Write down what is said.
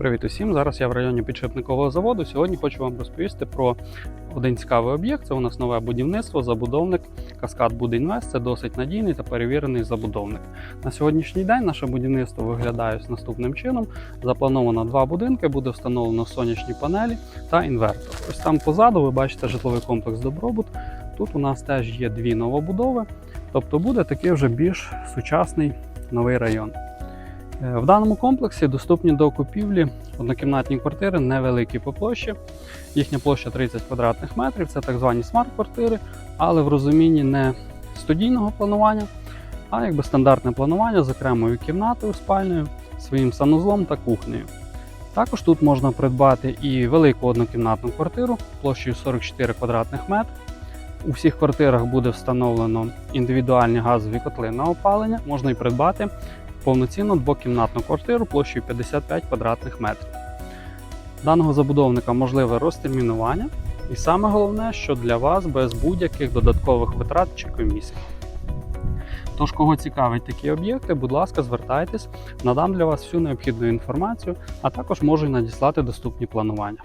Привіт усім! Зараз я в районі підшипникового заводу. Сьогодні хочу вам розповісти про один цікавий об'єкт. Це у нас нове будівництво, забудовник Каскад Будінвест. Це досить надійний та перевірений забудовник. На сьогоднішній день наше будівництво виглядає ось наступним чином. Заплановано два будинки, буде встановлено сонячні панелі та інвертор. Ось там позаду ви бачите житловий комплекс Добробут. Тут у нас теж є дві новобудови, тобто буде такий вже більш сучасний новий район. Е, В даному комплексі доступні до купівлі однокімнатні квартири невеликі по площі. Їхня площа 30 квадратних метрів, це так звані смарт-квартири, але в розумінні не студійного планування, а якби стандартне планування з окремою кімнатою спальною, своїм санузлом та кухнею. Також тут можна придбати і велику однокімнатну квартиру площею 44 квадратних метри. У всіх квартирах буде встановлено індивідуальні газові котли на опалення. Можна і придбати повноцінну двокімнатну квартиру площею 55 квадратних метрів. Даного забудовника можливе розтермінування, і саме головне, що для вас без будь-яких додаткових витрат чи комісій. Тож, кого цікавить такі об'єкти, будь ласка, звертайтесь, надам для вас всю необхідну інформацію, а також можу надіслати доступні планування.